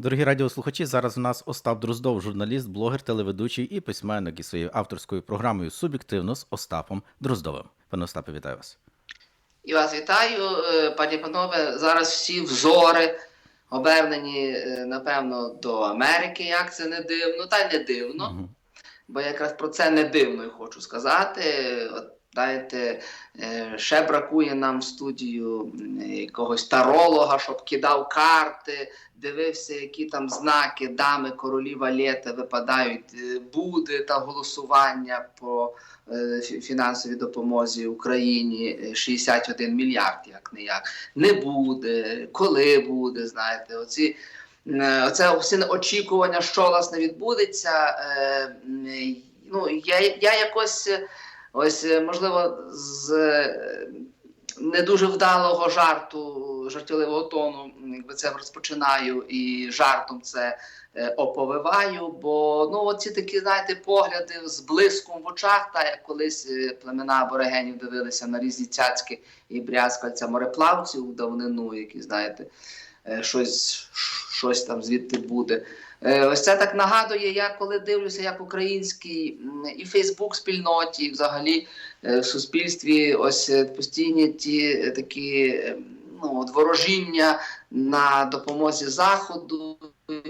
Дорогі радіослухачі, зараз у нас Остап Дроздов, журналіст, блогер, телеведучий і письменник із своєю авторською програмою Суб'єктивно з Остапом Дроздовим. Пане Остапе, вітаю вас. І вас вітаю, е, пані панове. Зараз всі взори обернені, е, напевно, до Америки, як це не дивно, та й не дивно. Мгм. Бо якраз про це не дивно і хочу сказати. От, знаєте, е, ще бракує нам в студію якогось таролога, щоб кидав карти, дивився, які там знаки дами, королі, валети випадають, е, буде та голосування по е, фінансовій допомозі Україні е, 61 мільярд, як не як. Не буде, коли буде, знаєте, оці. Оце всі очікування, що власне відбудеться. Ну, я, я якось ось е, можливо з е, не дуже вдалого жарту, жартівливого тону, якби це розпочинаю і жартом це е, оповиваю. Бо ну, оці такі, знаєте, погляди з блиском в очах, та як колись племена аборигенів дивилися на різні цяцьки і брязкальця мореплавців у давнину, які, знаєте, щось, щось там звідти буде. Е, Ось це так нагадує, я коли дивлюся, як український і Фейсбук спільноті, і взагалі е, в суспільстві ось е, постійні ті такі ну, от ворожіння на допомозі Заходу,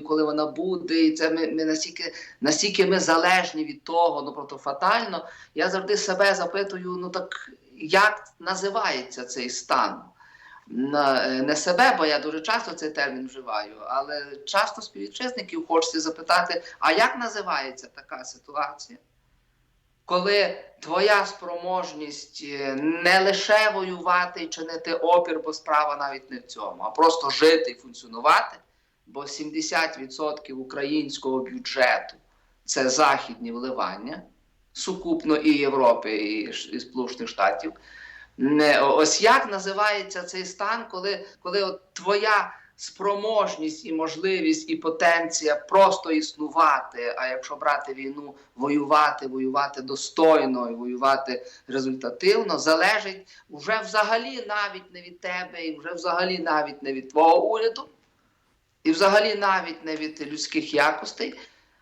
коли вона буде, і це ми, ми настільки, настільки ми залежні від того, ну просто фатально. Я завжди себе запитую: ну так як називається цей стан? На, е, не себе, бо я дуже часто цей термін вживаю, але часто співвітчизників хочеться запитати, а як називається така ситуація? Коли твоя спроможність е, не лише воювати і чинити опір, бо справа навіть не в цьому, а просто жити і функціонувати, бо 70% українського бюджету це західні вливання, сукупно і Європи, і Сполучених Штатів. Не, ось як називається цей стан, коли, коли от твоя спроможність і можливість і потенція просто існувати, а якщо брати війну, воювати, воювати достойно і воювати результативно, залежить вже взагалі навіть не від тебе, і вже взагалі навіть не від твого уряду, і взагалі навіть не від людських якостей,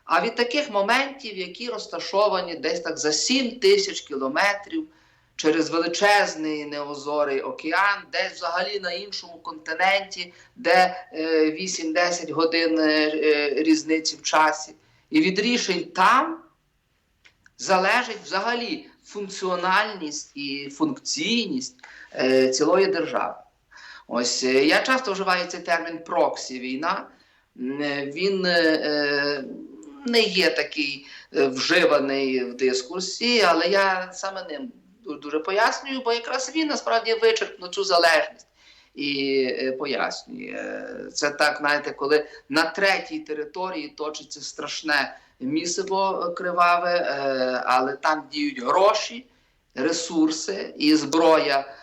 а від таких моментів, які розташовані десь так за 7 тисяч кілометрів через величезний неозорий океан, десь взагалі на іншому континенті, де е, 8-10 годин е, е, різниці в часі. І від рішень там залежить взагалі функціональність і функційність е, цілої держави. Ось е, я часто вживаю цей термін проксі війна. Е, Він е, е, не є такий е, вживаний в дискусії, але я саме ним дуже пояснюю, бо якраз він насправді вичерпну цю залежність і е, пояснює. Е, Це так, знаєте, коли на третій території точиться страшне місиво криваве, е, але там діють гроші, ресурси і зброя.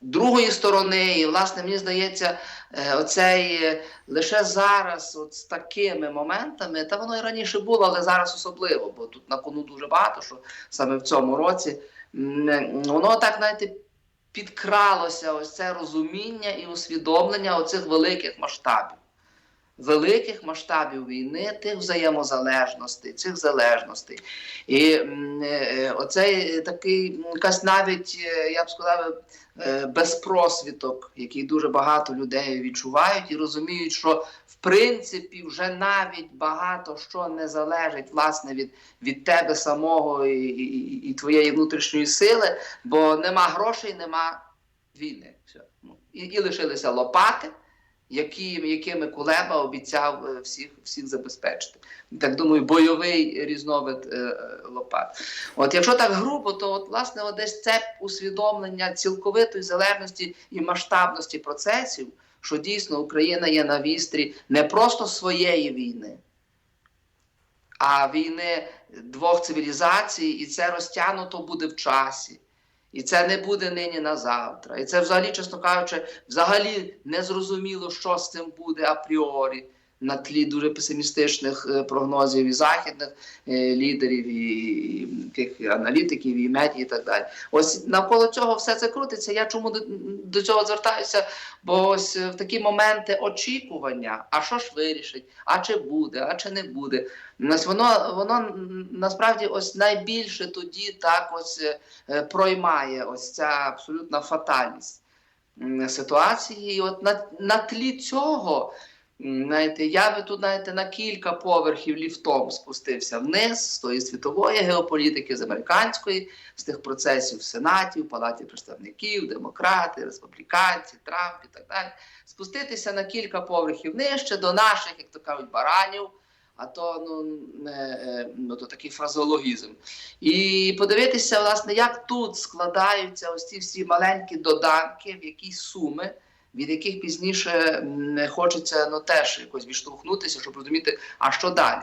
Другої сторони, і власне мені здається, е, оцей е, лише зараз, от з такими моментами, та воно і раніше було, але зараз особливо, бо тут на кону дуже багато, що саме в цьому році е, воно так, знаєте, підкралося ось це розуміння і усвідомлення оцих великих масштабів. Великих масштабів війни, тих взаємозалежностей, цих залежностей. І е, е, оцей такий якась навіть, е, я б сказав, е, безпросвіток, який дуже багато людей відчувають і розуміють, що в принципі вже навіть багато що не залежить власне від, від тебе самого і, і, і твоєї внутрішньої сили, бо нема грошей, нема війни. Все. Ну, і, і лишилися лопати. Які, якими Кулеба обіцяв е, всіх, всіх забезпечити. Так думаю, бойовий різновид е, лопат. От якщо так грубо, то от, власне от десь це усвідомлення цілковитої залежності і масштабності процесів, що дійсно Україна є на вістрі не просто своєї війни, а війни двох цивілізацій, і це розтягнуто буде в часі. І це не буде нині на завтра. І це взагалі, чесно кажучи, взагалі не зрозуміло, що з цим буде апріорі. На тлі дуже песимістичних е, прогнозів і західних е, лідерів, і, тих аналітиків, і медіа, і так далі. Ось навколо цього все це крутиться. Я чому до, цього звертаюся? Бо ось е, в такі моменти очікування, а що ж вирішить, а чи буде, а чи не буде. Ось воно воно насправді ось найбільше тоді так ось проймає ось ця абсолютна фатальність ситуації. І от на, на тлі цього. Знаєте, я би тут знаєте, на кілька поверхів ліфтом спустився вниз з тої світової геополітики, з американської, з тих процесів в Сенаті, в Палаті представників, демократи, республіканці, Трамп і так далі. Спуститися на кілька поверхів нижче до наших, як то кажуть, баранів. А то ну, е, ну то такий фразеологізм. І подивитися, власне, як тут складаються ось ці всі маленькі доданки, в якісь суми, від яких пізніше не хочеться ну, теж якось відштовхнутися, щоб розуміти, а що далі.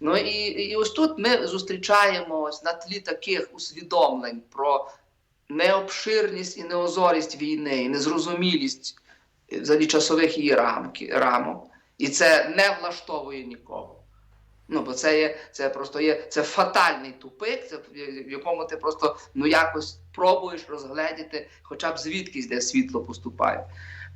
Ну і, і ось тут ми зустрічаємо ось на тлі таких усвідомлень про необширність і неозорість війни, і незрозумілість взагалі часових її рамки, рамок. І це не влаштовує нікого. Ну, бо це є, це просто є це фатальний тупик, це в якому ти просто ну якось пробуєш розгледіти, хоча б звідкись де світло поступає.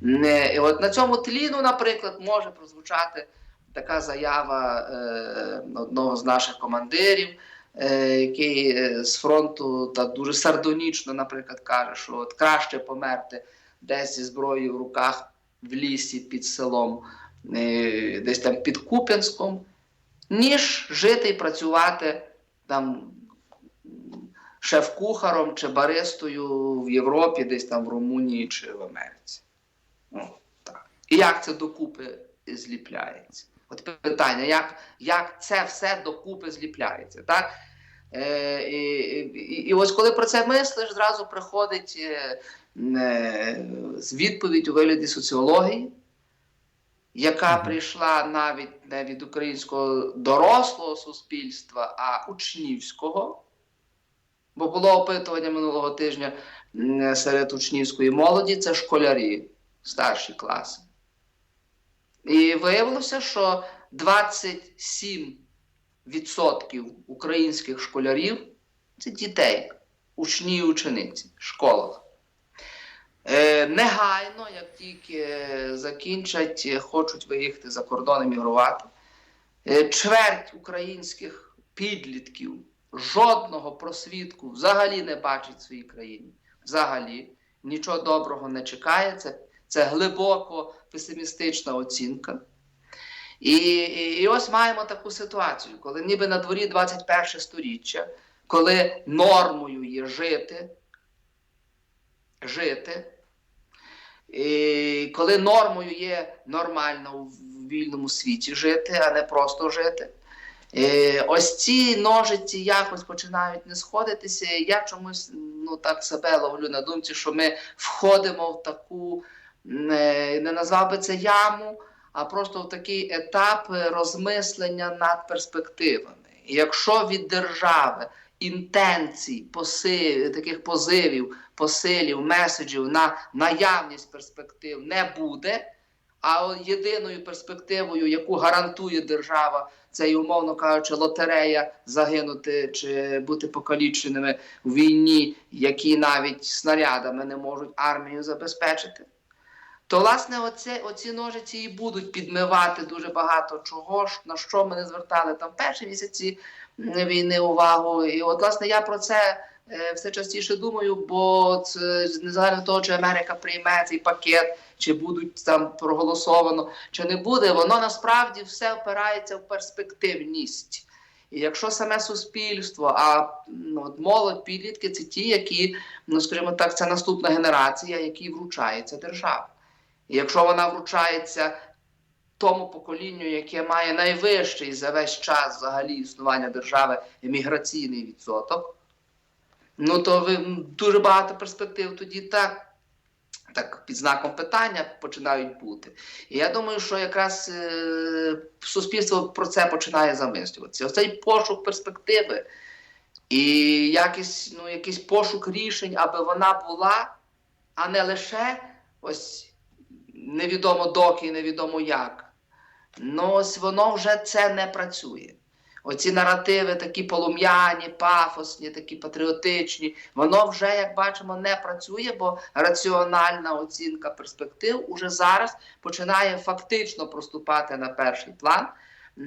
Не, і от на цьому тлі, ну, наприклад, може прозвучати така заява е, одного з наших командирів, е, який е, з фронту так дуже сардонічно, наприклад, каже, що от краще померти десь зі зброєю в руках в лісі під селом, е, десь там під Куп'янськом, ніж жити і працювати там шеф-кухаром чи баристою в Європі, десь там в Румунії чи в Америці. Ну, так. І як це докупи зліпляється? От питання, як, як це все докупи зліпляється? Так? Е, і, і, і ось коли про це мислиш, зразу приходить е, е, відповідь у вигляді соціології, яка прийшла навіть не від українського дорослого суспільства, а учнівського. Бо було опитування минулого тижня серед учнівської молоді, це школярі, старші класи. І виявилося, що 27% українських школярів це дітей, учні і учениці в школах. Е, негайно, як тільки закінчать, хочуть виїхати за кордон емігрувати. Е, чверть українських підлітків жодного просвідку взагалі не бачить в своїй країні. Взагалі нічого доброго не чекає. Це, це глибоко песимістична оцінка. І, і, і ось маємо таку ситуацію, коли ніби на дворі 21 сторіччя, коли нормою є жити, жити, і коли нормою є нормально в вільному світі жити, а не просто жити. Е, ось ці ножиці якось починають не сходитися. і Я чомусь ну так себе ловлю на думці, що ми входимо в таку, не, не назвав би це яму, а просто в такий етап розмислення над перспективами. Якщо від держави інтенцій, посив, таких позивів, посилів, меседжів на наявність перспектив не буде. А єдиною перспективою, яку гарантує держава, це і, умовно кажучи, лотерея загинути чи бути покаліченими в війні, які навіть снарядами не можуть армію забезпечити. То, власне, оце, оці ножиці і будуть підмивати дуже багато чого, ж, на що ми не звертали там перші місяці війни увагу. І от, власне, я про це е, все частіше думаю, бо це незалежно того, чи Америка прийме цей пакет, чи будуть там проголосовано, чи не буде, воно насправді все опирається в перспективність. І якщо саме суспільство, а ну, от молодь, підлітки це ті, які, ну скажімо так, це наступна генерація, якій вручається держава. Якщо вона вручається тому поколінню, яке має найвищий за весь час взагалі існування держави еміграційний відсоток, ну то ви дуже багато перспектив тоді так. Так, під знаком питання починають бути. І я думаю, що якраз е, суспільство про це починає замислюватися. Оцей пошук перспективи і якийсь, ну, якийсь пошук рішень, аби вона була, а не лише ось невідомо доки, невідомо як. Ну, ось воно вже це не працює. Оці наративи такі полум'яні, пафосні, такі патріотичні, воно вже, як бачимо, не працює, бо раціональна оцінка перспектив уже зараз починає фактично проступати на перший план.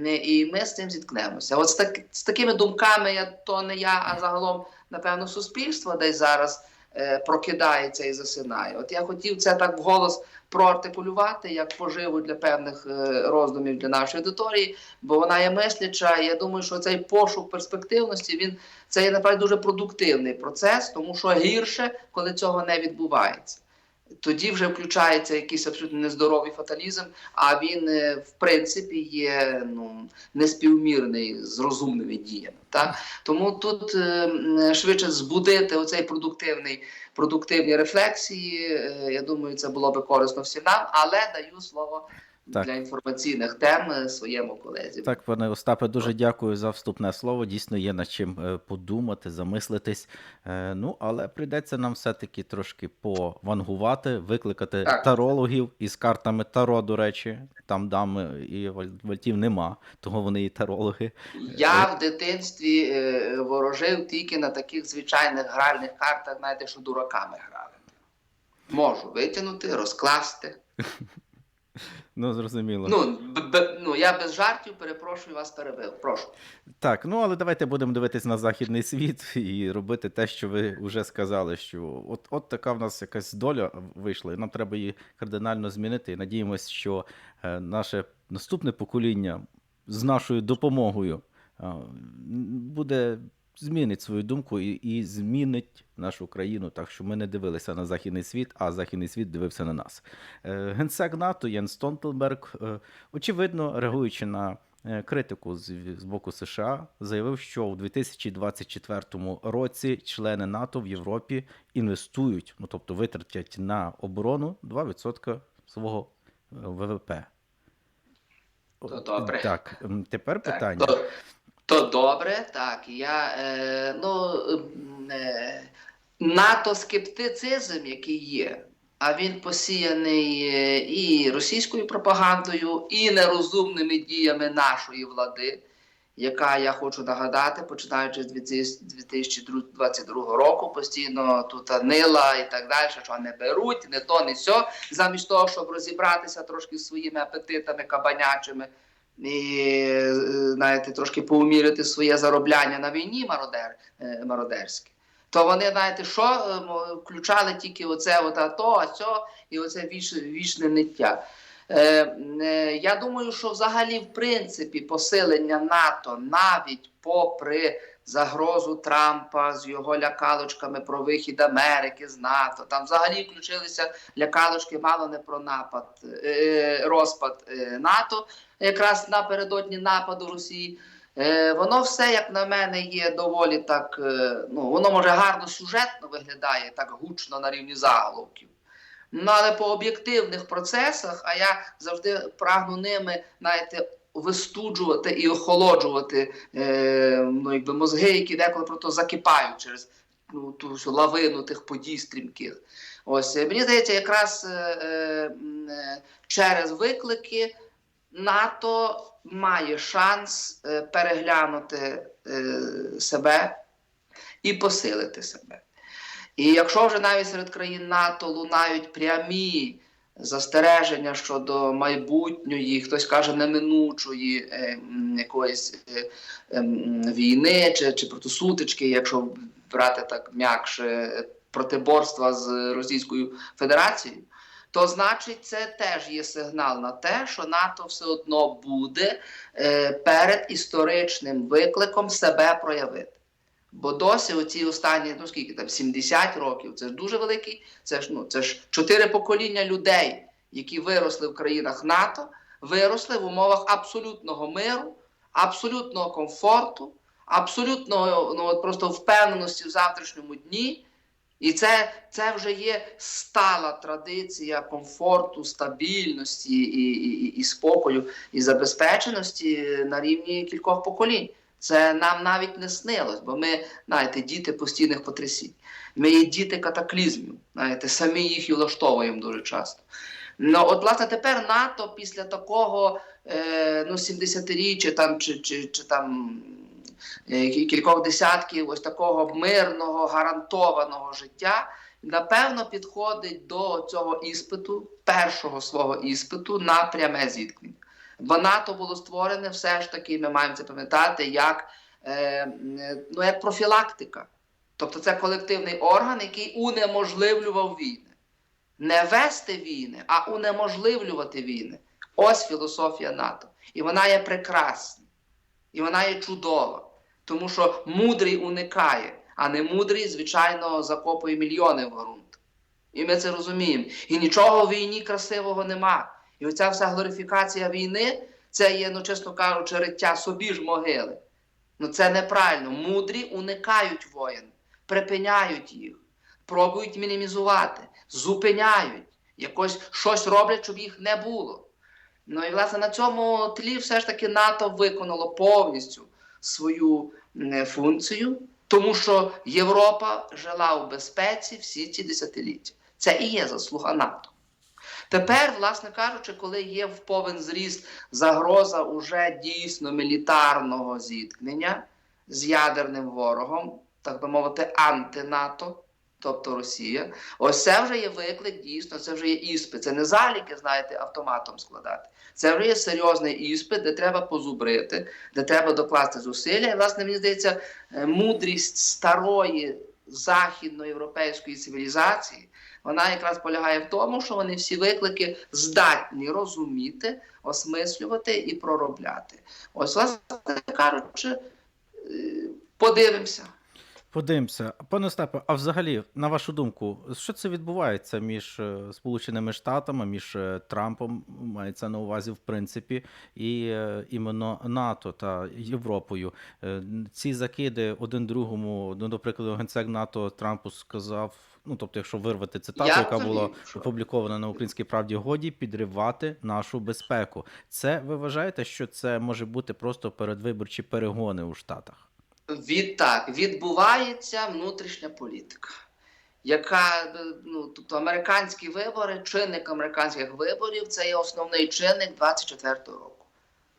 І ми з цим зіткнемося. От з, так, з такими думками, я, то не я, а загалом, напевно, суспільство десь зараз е, прокидається і засинає. От я хотів це так вголос проартикулювати як поживу для певних е, роздумів для нашої аудиторії, бо вона є мисляча. Я думаю, що цей пошук перспективності він це є насправді дуже продуктивний процес, тому що гірше, коли цього не відбувається. Тоді вже включається якийсь абсолютно нездоровий фаталізм, а він, е, в принципі, є ну, неспівмірний з розумними діями. Так? Тому тут е, швидше збудити оцей продуктивний, продуктивні рефлексії. е, Я думаю, це було би корисно всім нам, але даю слово Так. для інформаційних тем е, своєму колезі. Так, пане Остапе, дуже дякую за вступне слово. Дійсно, є над чим е, подумати, замислитись. Е, Ну, але прийдеться нам все-таки трошки повангувати, викликати Так. тарологів із картами Таро, до речі. Там дам і вальтів нема, того вони і тарологи. Я в дитинстві ворожив тільки на таких звичайних гральних картах, знаєте, що дураками грали. Можу витягнути, розкласти. Ну, зрозуміло. Ну, б- б- ну я без жартів перепрошую вас перебив. Прошу. Так, ну але давайте будемо дивитись на західний світ і робити те, що ви вже сказали. Що от, от така в нас якась доля вийшла, і нам треба її кардинально змінити. І надіємось, що е, наше наступне покоління з нашою допомогою е, буде змінить свою думку і, і змінить нашу країну, так що ми не дивилися на західний світ, а західний світ дивився на нас. Е, Генсек НАТО Єн Столтенберг, е, очевидно, реагуючи на е, критику з, з боку США, заявив, що у 2024 році члени НАТО в Європі інвестують, ну тобто витратять на оборону 2% свого ВВП. Добре. Так, тепер Так, питання. То, то добре, так. Я е, ну е, НАТО-скептицизм, який є, а він посіяний е, і російською пропагандою, і нерозумними діями нашої влади, яка я хочу нагадати, починаючи з 2022 року, постійно тут нила і так далі, що не беруть, не то, не сьо, замість того, щоб розібратися трошки зі своїми апетитами кабанячими і е, знаєте, трошки поумірити своє заробляння на війні мародер, е, мародерське. То вони, знаєте, що е, включали тільки оце, от, а то, а сьо, і оце віч, вічне ниття. Е, е, я думаю, що взагалі, в принципі, посилення НАТО навіть попри загрозу Трампа з його лякалочками про вихід Америки з НАТО, там взагалі включилися лякалочки мало не про напад, е, розпад е, НАТО, якраз напередодні нападу Росії. Е, воно все, як на мене, є доволі так. е, ну, воно може гарно сюжетно виглядає, так гучно на рівні заголовків. Ну, але по об'єктивних процесах, а я завжди прагну ними, знаєте, вистуджувати і охолоджувати е, ну, якби мозги, які деколи просто закипають через ну, ту всю лавину тих подій стрімких. Ось е, мені здається, якраз е, е, через виклики НАТО має шанс е, переглянути е, себе і посилити себе. І якщо вже навіть серед країн НАТО лунають прямі застереження щодо майбутньої, хтось каже неминучої е, якоїсь ем, війни чи, чи протисутички, якщо брати так м'якше протиборства з Російською Федерацією, то значить це теж є сигнал на те, що НАТО все одно буде е, перед історичним викликом себе проявити. Бо досі оці останні, ну скільки там, 70 років, це ж дуже великий, це ж ну це ж чотири покоління людей, які виросли в країнах НАТО, виросли в умовах абсолютного миру, абсолютного комфорту, абсолютного ну, от просто впевненості в завтрашньому дні. І це, це вже є стала традиція комфорту, стабільності і, і, і, спокою і забезпеченості на рівні кількох поколінь. Це нам навіть не снилось, бо ми, знаєте, діти постійних потрясінь. Ми є діти катаклізмів, знаєте, самі їх і влаштовуємо дуже часто. Ну, от, власне, тепер НАТО після такого е, ну, 70-річчя там, чи, чи, чи там кількох десятків ось такого мирного, гарантованого життя, напевно, підходить до цього іспиту, першого свого іспиту на пряме зіткнення. Бо НАТО було створене все ж таки, ми маємо це пам'ятати, як, е, е, ну, як профілактика. Тобто це колективний орган, який унеможливлював війни. Не вести війни, а унеможливлювати війни. Ось філософія НАТО. І вона є прекрасна. І вона є чудова. Тому що мудрий уникає, а не мудрий, звичайно, закопує мільйони в ґрунт. І ми це розуміємо. І нічого в війні красивого нема. І оця вся глорифікація війни це є, ну, чесно кажучи, риття собі ж могили. Ну це неправильно. Мудрі уникають воєн, припиняють їх, пробують мінімізувати, зупиняють, якось щось роблять, щоб їх не було. Ну і власне на цьому тлі все ж таки НАТО виконало повністю свою функцію, тому що Європа жила у безпеці всі ці десятиліття. Це і є заслуга НАТО. Тепер, власне кажучи, коли є в повен зріст загроза уже дійсно мілітарного зіткнення з ядерним ворогом, так би мовити, анти-НАТО, тобто Росія, ось це вже є виклик, дійсно, це вже є іспит. Це не заліки, знаєте, автоматом складати. Це вже є серйозний іспит, де треба позубрити, де треба докласти зусилля. І, власне, мені здається, е, мудрість старої західноєвропейської цивілізації вона якраз полягає в тому, що вони всі виклики здатні розуміти, осмислювати і проробляти. Ось, власне кажучи, е, подивимося. Подивимося. Пане Остапе, а взагалі, на вашу думку, що це відбувається між е, Сполученими Штатами, між е, Трампом, мається на увазі, в принципі, і е, іменно НАТО та Європою? Ці закиди один другому, ну, до прикладу, генсек НАТО Трампу сказав. Ну, тобто, якщо вирвати цитату, Я яка розумію, була що- опублікована на українській правді, годі підривати нашу безпеку. Це ви вважаєте, що це може бути просто передвиборчі перегони у Штатах? Відтак відбувається внутрішня політика, яка ну тобто американські вибори, чинник американських виборів це є основний чинник 24-го року.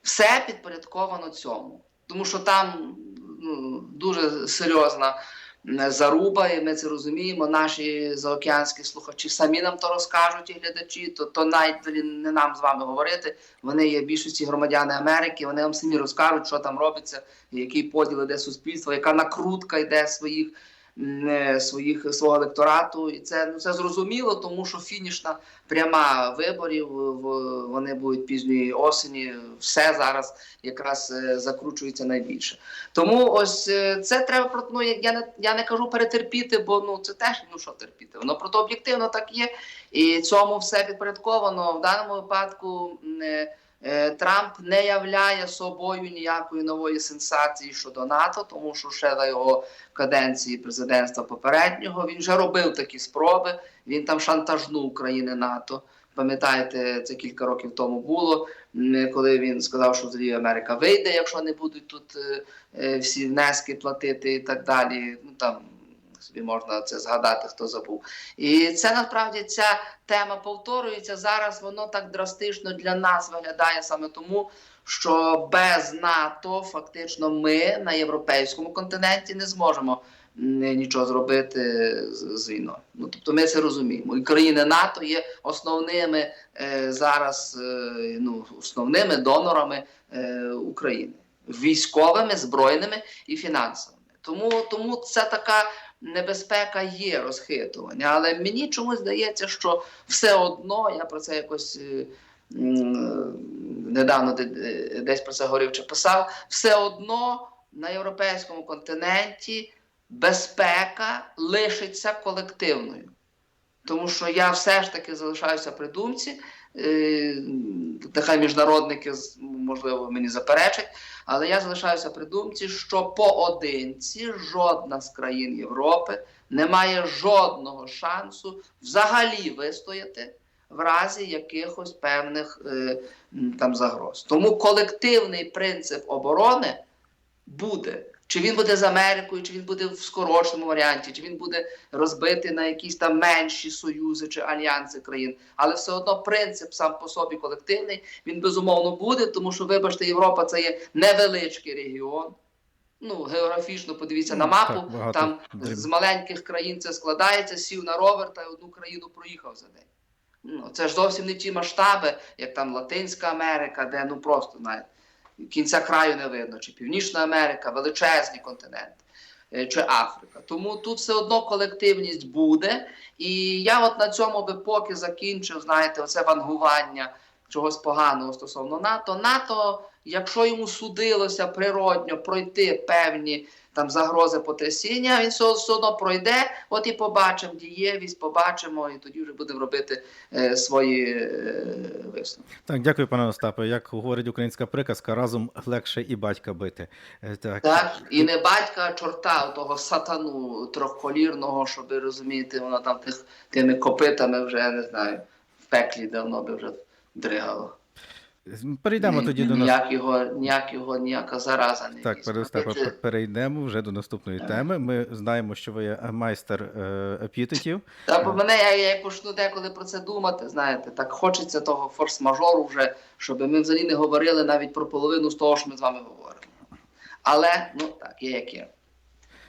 Все підпорядковано цьому, тому що там ну, дуже серйозна заруба, і ми це розуміємо. Наші заокеанські слухачі самі нам то розкажуть і глядачі, то, то навіть не нам з вами говорити. Вони є більшості громадяни Америки, вони вам самі розкажуть, що там робиться який поділ іде суспільство, яка накрутка йде своїх, своїх свого електорату. І це ну це зрозуміло, тому що фінішна пряма виборів в- вони будуть пізньої осені. Все зараз якраз е, закручується найбільше. Тому ось е, це треба про ну, я не я не кажу перетерпіти, бо ну це теж ну що терпіти. Воно просто об'єктивно так є, і цьому все підпорядковано. В даному випадку. м, е, Е, Трамп не являє собою ніякої нової сенсації щодо НАТО, тому що ще за його каденції президентства попереднього він вже робив такі спроби. Він там шантажнув України НАТО. Пам'ятаєте, це кілька років тому було, коли він сказав, що взагалі Америка вийде, якщо не будуть тут е, е, всі внески платити і так далі. Ну там собі можна це згадати, хто забув. І це насправді ця тема повторюється зараз. Воно так драстично для нас виглядає саме тому, що без НАТО фактично ми на європейському континенті не зможемо нічого зробити з, війною. Ну тобто ми це розуміємо. І країни НАТО є основними е, зараз е, ну, основними донорами е, України військовими, збройними і фінансовими. Тому, тому це така небезпека є розхитування. Але мені чомусь здається, що все одно я про це якось. е, Недавно де- де- десь про це говорив чи писав, все одно на європейському континенті безпека лишиться колективною. Тому що я все ж таки залишаюся при думці, нехай міжнародники можливо мені заперечать, але я залишаюся при думці, що поодинці жодна з країн Європи не має жодного шансу взагалі вистояти в разі якихось певних е, там загроз. Тому колективний принцип оборони буде Чи він буде з Америкою, чи він буде в скороченому варіанті, чи він буде розбитий на якісь там менші союзи чи альянси країн. Але все одно принцип сам по собі колективний, він безумовно буде, тому що, вибачте, Європа це є невеличкий регіон. Ну, географічно подивіться на Ну, мапу, так, там дріб- з маленьких країн це складається, сів на ровер та одну країну проїхав за день. Ну, це ж зовсім не ті масштаби, як там Латинська Америка, де ну просто знаєте, кінця краю не видно, чи Північна Америка, величезні континенти, е, чи Африка. Тому тут все одно колективність буде. І я от на цьому би поки закінчив, знаєте, оце вангування чогось поганого стосовно НАТО. НАТО, якщо йому судилося природньо пройти певні там загрози потрясіння, він все, одно пройде, от і побачимо дієвість, побачимо, і тоді вже будемо робити е, свої е, висновки. Так, дякую, пане Остапе. Як говорить українська приказка, разом легше і батька бити. Е, Так, Так, і не батька, а чорта, того сатану трьохколірного, щоб ви розумієте, воно там тих, тими копитами вже я не знаю, в пеклі давно би вже дригало. Перейдемо Ні- тоді до нас. ніяк його, ніяк його, ніяка зараза не Так. Остапе, Це- перейдемо вже до наступної Так. теми. Ми знаємо, що ви є майстер е, епітетів. Та бо мене я, я почну деколи про це думати. Знаєте, так хочеться того форс-мажору вже, щоб ми взагалі не говорили навіть про половину з того, що ми з вами говоримо. Але ну так, є як є.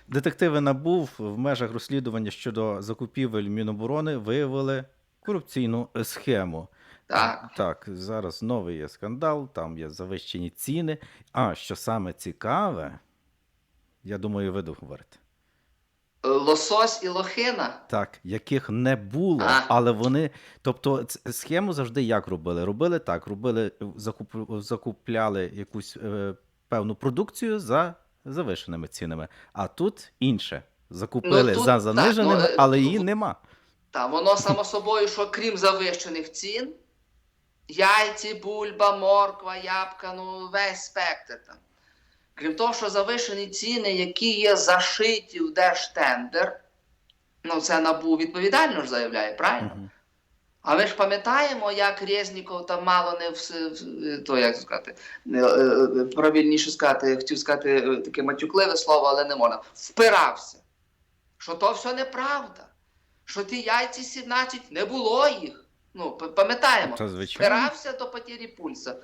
Детективи НАБУ в межах розслідування щодо закупівель Міноборони виявили корупційну схему. Так. Так, зараз новий є скандал, там є завищені ціни. А що саме цікаве, я думаю, ви договорите. Лосось і лохина. Так, яких не було, А. але вони. Тобто, схему завжди як робили? Робили так, робили, закуп, закупляли якусь е, певну продукцію за завишеними цінами. А тут інше. Закупили Ну, тут за так, заниженими, ну, е, але ну, її нема. Та воно само собою, що крім завищених цін, яйці, бульба, морква, ябка, ну весь спектр там. Крім того, що завишені ціни, які є зашиті в держтендер, ну це набу відповідально ж заявляє, правильно? Мгм. А ми ж пам'ятаємо, як Резніков там мало не в, то як сказати, е, е, правильніше сказати, я хотів сказати е, таке матюкливе слово, але не можна. Впирався. Що то все неправда. Що ті яйці 17 не було їх. Ну, пам'ятаємо, Це до потірі пульса.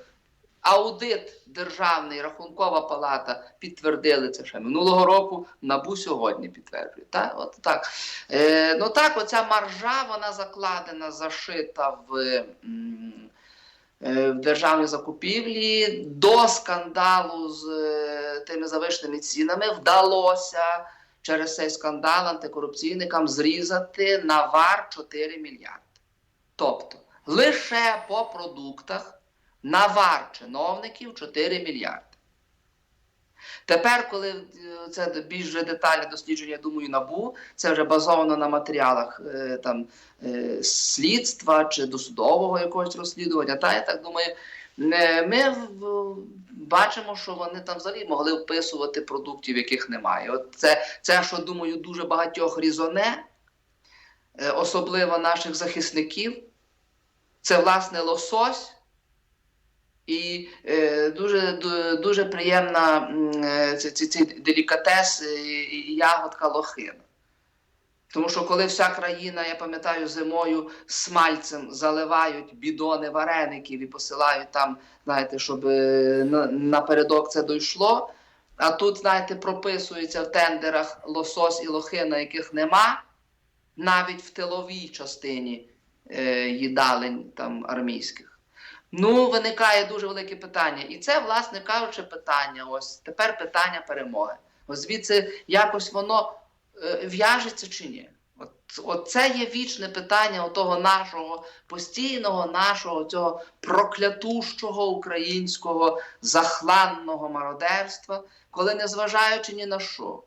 Аудит Державний, Рахункова палата підтвердили це ще минулого року. Набу сьогодні підтверджує. Так, от так. Е, ну так, оця маржа вона закладена, зашита в, е, в державні закупівлі. До скандалу з е, тими завишеними цінами вдалося через цей скандал антикорупційникам зрізати на вар 4 мільярди. Тобто лише по продуктах навар чиновників 4 мільярди. Тепер, коли е, це більш вже детальне дослідження, я думаю, набу, це вже базовано на матеріалах е, там, е, слідства чи досудового якогось розслідування. Та я так думаю, ми бачимо, що вони там взагалі могли вписувати продуктів, яких немає. От це, це що думаю, дуже багатьох різоне, особливо наших захисників. Це власне лосось. І е, дуже ду- дуже приємна е, ці делікатес е, і ягодка лохина. Тому що коли вся країна, я пам'ятаю, зимою смальцем заливають бідони вареників і посилають там, знаєте, щоб е, на- напередок це дійшло. А тут, знаєте, прописується в тендерах лосось і лохина, яких нема, навіть в тиловій частині їдалень там армійських. Ну, виникає дуже велике питання. І це, власне кажучи, питання. Ось тепер питання перемоги. Ось звідси якось воно е, в'яжеться чи ні. От, от це є вічне питання того нашого постійного, нашого цього проклятущого українського захланного мародерства, коли незважаючи ні на що,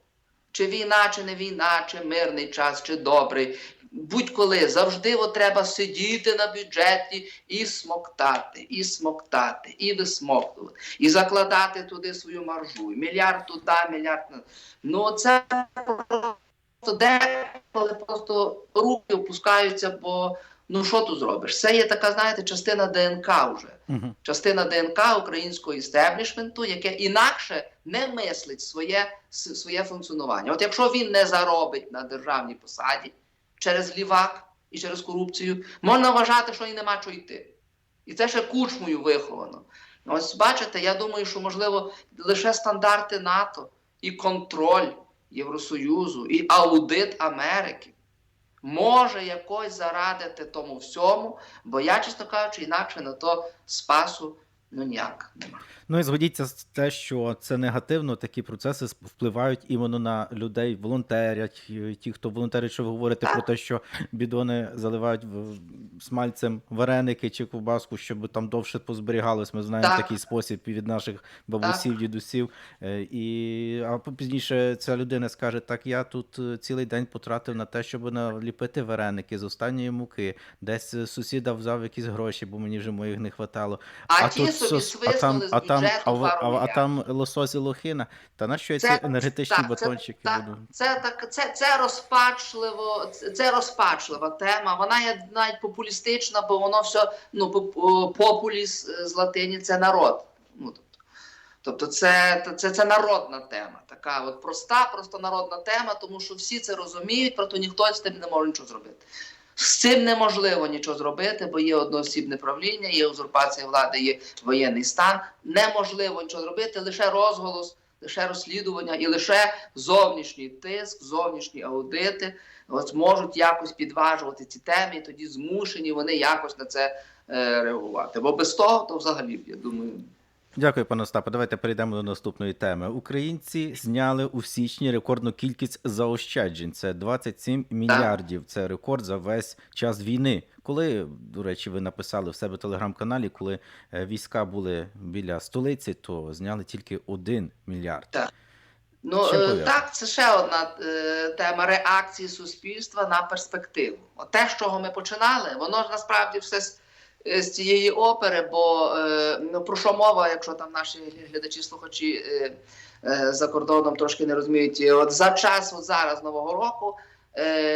чи війна, чи не війна, чи мирний час, чи добрий. Будь-коли завжди от треба сидіти на бюджеті і смоктати, і смоктати, і висмоктувати, і закладати туди свою маржу. Мільярд туди, мільярд ну це просто деколи просто руки опускаються, бо Ну що тут зробиш? Це є така, знаєте, частина ДНК вже. Угу. Частина ДНК українського істеблішменту, яке інакше не мислить своє, своє функціонування. От якщо він не заробить на державній посаді через лівак і через корупцію, можна вважати, що і нема чого йти. І це ще кучмою виховано. Ось бачите, я думаю, що можливо лише стандарти НАТО і контроль Євросоюзу, і аудит Америки може якось зарадити тому всьому, бо я, чесно кажучи, інакше на то спасу ну ніяк нема. Ну і згодіться з те, що це негативно, такі процеси впливають іменно на людей, волонтерять. Ті, хто волонтерить, що ви говорите Так. про те, що бідони заливають смальцем вареники чи ковбаску, щоб там довше позберігалось. Ми знаємо Так. такий спосіб і від наших бабусів, дідусів. Е, І а пізніше ця людина скаже: так, я тут е, цілий день потратив на те, щоб наліпити вареники з останньої муки. Десь е, сусіда взяв якісь гроші, бо мені вже моїх не хватало. А, ті тут собі сос- а там, а там, а, в- а, а там лосось і лохина. Та на що ці енергетичні так, це- батончики так, буду? Це так, це, це розпачливо, це, це розпачлива тема. Вона є навіть популістична, бо воно все ну поп- популіс е, з латині це народ. Ну тобто, тобто це, це, це народна тема, така от проста, просто народна тема, тому що всі це розуміють, проте ніхто з тим не може нічого зробити. З цим неможливо нічого зробити, бо є одноосібне правління, є узурпація влади, є воєнний стан. Неможливо нічого зробити, лише розголос, лише розслідування і лише зовнішній тиск, зовнішні аудити от можуть якось підважувати ці теми, і тоді змушені вони якось на це е, реагувати. Бо без того, то взагалі, я думаю, Дякую, пане Остапе. Давайте перейдемо до наступної теми. Українці зняли у січні рекордну кількість заощаджень. Це 27 мільярдів. Це рекорд за весь час війни. Коли, до речі, ви написали в себе телеграм-каналі, коли е, війська були біля столиці, то зняли тільки 1 мільярд. Так. Ну е, так, це ще одна е, тема реакції суспільства на перспективу. От те, з чого ми починали, воно ж насправді все з, е, цієї опери, бо е, ну, про що мова, якщо там наші глядачі, слухачі е, за кордоном трошки не розуміють, от за час, от зараз нового року.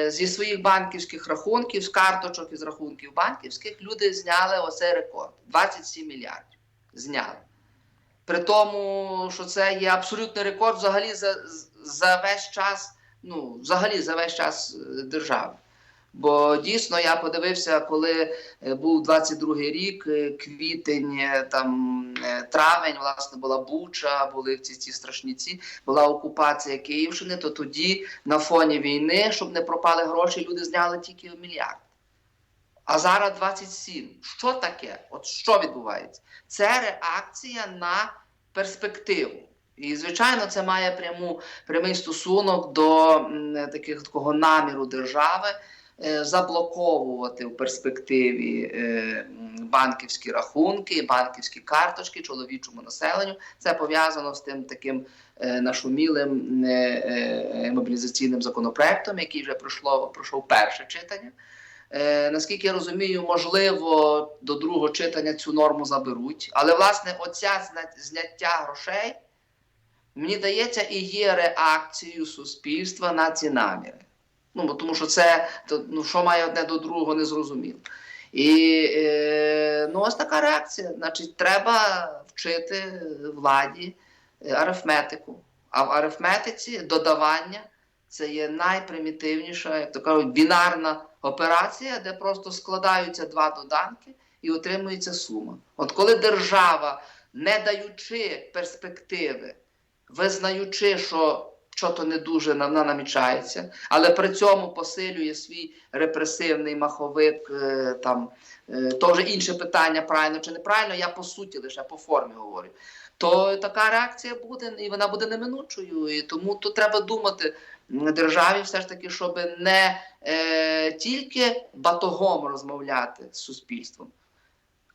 Зі своїх банківських рахунків, з карточок із рахунків банківських, люди зняли оцей рекорд 27 мільярдів. Зняли. При тому, що це є абсолютний рекорд взагалі за, за весь час, ну, взагалі за весь час держави. Бо дійсно я подивився, коли е, був 22-й рік, е, квітень, е, там травень, власне, була Буча, були ці, ці страшні ці, була окупація Київщини, то тоді на фоні війни, щоб не пропали гроші, люди зняли тільки мільярд. А зараз 27. Що таке? От що відбувається? Це реакція на перспективу. І, звичайно, це має пряму, прямий стосунок до м, таких, такого наміру держави заблоковувати в перспективі е, банківські рахунки, банківські карточки чоловічому населенню. Це пов'язано з тим таким е, нашумілим е, е, мобілізаційним законопроектом, який вже пройшло, пройшов перше читання. Е, наскільки я розумію, можливо, до другого читання цю норму заберуть. Але, власне, оця зняття грошей, мені здається, і є реакцією суспільства на ці наміри. Ну, тому що це, ну, що має одне до другого, не зрозуміло. І е, ну, ось така реакція. Значить, треба вчити владі е, арифметику. А в арифметиці додавання це є найпримітивніша, як то кажуть, бінарна операція, де просто складаються два доданки і отримується сума. От коли держава, не даючи перспективи, визнаючи, що що-то не дуже вона намічається, але при цьому посилює свій репресивний маховик, е, там е, то вже інше питання, правильно чи неправильно, я по суті лише по формі говорю. То така реакція буде, і вона буде неминучою. І тому тут треба думати державі, все ж таки, щоб не е, тільки батогом розмовляти з суспільством.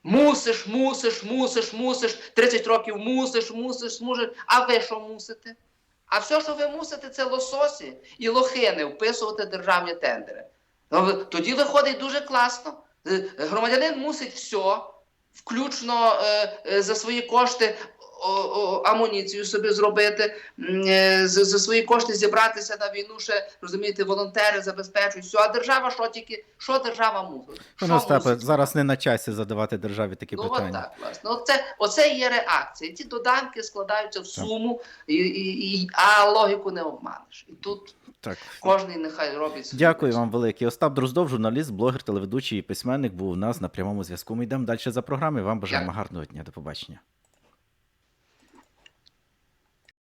Мусиш, мусиш, мусиш, мусиш, 30 років мусиш, мусиш, мусиш. А ви що мусите? А все, що ви мусите, це лососі і лохини вписувати державні тендери. Ну, Тоді виходить дуже класно. Е, Громадянин мусить все, включно е, е, за свої кошти амуніцію собі зробити, е, за, свої кошти зібратися на війну, ще розумієте, волонтери забезпечують. Все, а держава що тільки, що держава мусить? Що Остапе, зараз не на часі задавати державі такі Ну, питання. так, власне. Оце, оце є реакція. Ці доданки складаються в суму, і, і, і, а логіку не обманеш. І тут Так. кожний нехай робить свій Дякую вам велике. Остап Дроздов, журналіст, блогер, телеведучий і письменник, був у нас на прямому зв'язку. Ми йдемо далі за програмою. Вам бажаємо гарного дня. До побачення.